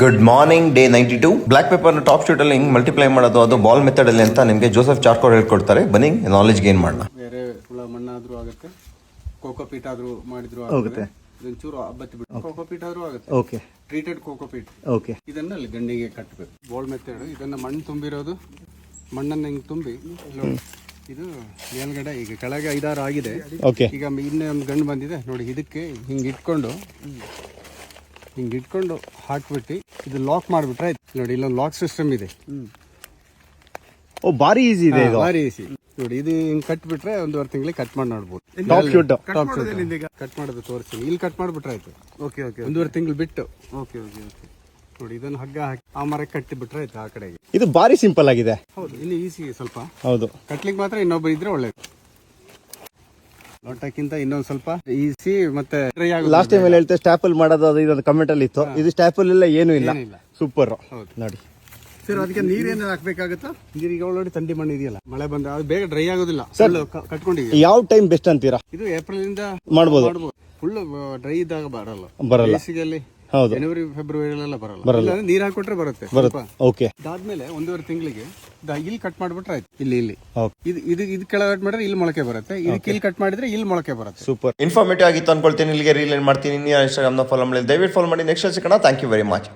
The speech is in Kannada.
Good morning day ninety two block ಪೇಪರ್ನ ಟಾಪ್ ಶೂಟ್ ಅಲ್ಲಿ ಹಿಂಗ್ ಮಲ್ಟಿಪ್ಲೈ ಮಾಡೋದು ಅದು ಬಾಲ್ ಮೆಥಡ್ ಅಲ್ಲಿ ಅಂತ ನಿಮಗೆ ಜೋಸೆಫ್ ಚಾರ್ಕೋರ್ ಹೇಳ್ಕೊಡ್ತಾರೆ. ಬನ್ನಿ ನಾಲೆಜ್ ಗೇನ್ ಮಾಡೋಣ. ಬೇರೆ ಹುಳ ಮಣ್ಣಾದ್ರೂ ಆಗುತ್ತೆ ಕೋಕೋ ಪೀಟ್ ಆದ್ರೂ ಮಾಡಿದ್ರು ಆಗುತ್ತೆ ಇದೊಂಚೂರು ಬತ್ತಿ ಬಿಟ್ಟು ಕೋಕೋ ಪೀಟ್ ಆದ್ರೂ ಆಗುತ್ತೆ. Okay treated coco peat okay ಇದನ್ನ ಅಲ್ಲಿ ಗಂಡಿಗೆ ಕಟ್ಟಬೇಕು ಬಾಲ್ ಮೆಥಡ್ ಇದನ್ನ ಮಣ್ಣು ತುಂಬಿರೋದು. ಮಣ್ಣನ್ನ ಹಿಂಗ್ ತುಂಬಿ. ಇದು ಮೇಲ್ಗಡೆ ಈಗ ಕೆಳಗೆ ಐದಾರು ಆಗಿದೆ. ಓಕೆ ಈಗ ಇನ್ನೇ ಒಂದು ಗಂಡು ಬಂದಿದೆ. ನೋಡಿ ಇದಕ್ಕೆ ಹಿಂಗೆ ಇಟ್ಕೊಂಡು ಹಿಂಗ್ ಇಟ್ಕೊಂಡು ಹಾಕ್ಬಿಟ್ಟು ಇದು ಲಾಕ್ ಮಾಡ್ಬಿಟ್ರೆ ಆಯ್ತು. ನೋಡಿ ಇಲ್ಲೊಂದು ಲಾಕ್ ಸಿಸ್ಟಮ್ ಇದೆ. ಓ ಭಾರಿ ಈಸಿ ಇದೆ ಇದು. ಭಾರಿ ಈಸಿ ನೋಡಿ ಇದು ಹಿಂಗ್ ಕಟ್ಬಿಟ್ರೆ ಒಂದೂವರೆ ತಿಂಗಳಿಗೆ ಕಟ್ ಮಾಡಿ ನೋಡ್ಬೋದು. ಟಾಪ್ ಶೂಟ್ ಟಾಪ್ ಕಟ್ ಮಾಡೋದು ತೋರಿಸ್ತೀನಿ. ಇಲ್ಲಿ ಕಟ್ ಮಾಡ್ಬಿಟ್ರೆ ಆಯ್ತು. ಓಕೆ ಓಕೆ ಒಂದೂವರೆ ತಿಂಗಳು ಬಿಟ್ಟು. ಓಕೆ ಓಕೆ ಓಕೆ ನೋಡಿ ಇದನ್ನು ಹಗ್ಗ ಹಾಕಿ ಆ ಮರ ಕಟ್ಟಿ ಬಿಟ್ರೆ ಆಯ್ತು ಆ ಕಡೆಗೆ. ಇದು ಭಾರಿ ಸಿಂಪಲ್ ಆಗಿದೆ. ಹೌದು ಇಲ್ಲಿ ಈಸಿ ಸ್ವಲ್ಪ. ಹೌದು. ಕಟ್ಲಿಕ್ಕೆ ಮಾತ್ರ ಇನ್ನೊಬ್ಬ ಇದ್ರೆ ಒಳ್ಳೇದು. ಲೋಟಕ್ಕಿಂತ ಇನ್ನೊಂದ್ ಸ್ವಲ್ಪ ಈಸಿ ಮತ್ತೆ ಲಾಸ್ಟ್ ಟೈಮ್ ಎಲ್ಲ ಹೇಳ್ತೆ ಸ್ಟ್ಯಾಪಲ್ ಮಾಡೋದು ಅದು ಇದೊಂದು ಕಮೆಂಟ್ ಅಲ್ಲಿ ಇತ್ತು. ಇದು ಸ್ಟ್ಯಾಪಲ್ ಎಲ್ಲ ಏನು ಇಲ್ಲ. ಸೂಪರ್. ನೋಡಿ. ಸರ್ ಅದಕ್ಕೆ ನೀರೇನು ಹಾಕ್ಬೇಕಾಗುತ್ತಾ? ನೀರಿಗೆ ಒಳ್ಳೆ ತಂಡಿ ಮಣ್ಣು ಇದೆಯಲ್ಲ ಮಳೆ ಬಂದ ಅದು ಬೇಗ ಡ್ರೈ ಆಗೋದಿಲ್ಲ. ಸರ್ ಕಟ್ಕೊಂಡಿದ್ದೀವಿ ಯಾವ ಟೈಮ್ ಬೆಸ್ಟ್ ಅಂತೀರಾ? ಇದು ಏಪ್ರಿಲ್ ಇಂದ ಮಾಡ್ಬೋದು. ಫುಲ್ ಡ್ರೈ ಇದ್ದಾಗ ಬರಲ್ಲ. ಬರಲ್ಲ. ಬೇಸಿಗೆಯಲ್ಲಿ ಹೌದು. ಜನವರಿ ಫೆಬ್ರವರಿಲೆಲ್ಲ ಬರಲ್ಲ. ಬರಲ್ಲ. ನೀರ್ ಹಾಕೊಟ್ರೆ ಬರುತ್ತೆ. ಓಕೆ ಅದಾದ್ಮೇಲೆ ಒಂದೂವರೆ ತಿಂಗಳಿಗೆ ಇಲ್ಲಿ ಕಟ್ ಮಾಡ್ಬಿಟ್ರೆ ಆಯ್ತು. ಇಲ್ಲಿ ಇಲ್ಲಿ. ಓಕೆ ಇದು ಇದು ಇದು ಕೆಳಗೆ ಕಟ್ ಮಾಡಿದ್ರೆ ಇಲ್ಲಿ ಮೊಳಕೆ ಬರುತ್ತೆ. ಇದಕ್ಕೆ ಇಲ್ಲಿ ಕಟ್ ಮಾಡಿದ್ರೆ ಇಲ್ಲಿ ಮೊಳಕೆ ಬರುತ್ತೆ. ಸೂಪರ್ ಇನ್ಫಾರ್ಮೇಟಿವ್ ಆಗಿತ್ತು ಅನ್ಕೊಳ್ತೀನಿ. ಇಲ್ಲಿಗೆ ರೀಲ್ ಮಾಡ್ತೀನಿ. ನೀವು ನ ಫಾಲೋ ಮಾಡಿ ದಯವಿಟ್ಟು ಫಾಲೋ ಮಾಡಿ. ನೆಕ್ಸ್ಟ್ ಸಿಗೋಣ. Thank you very much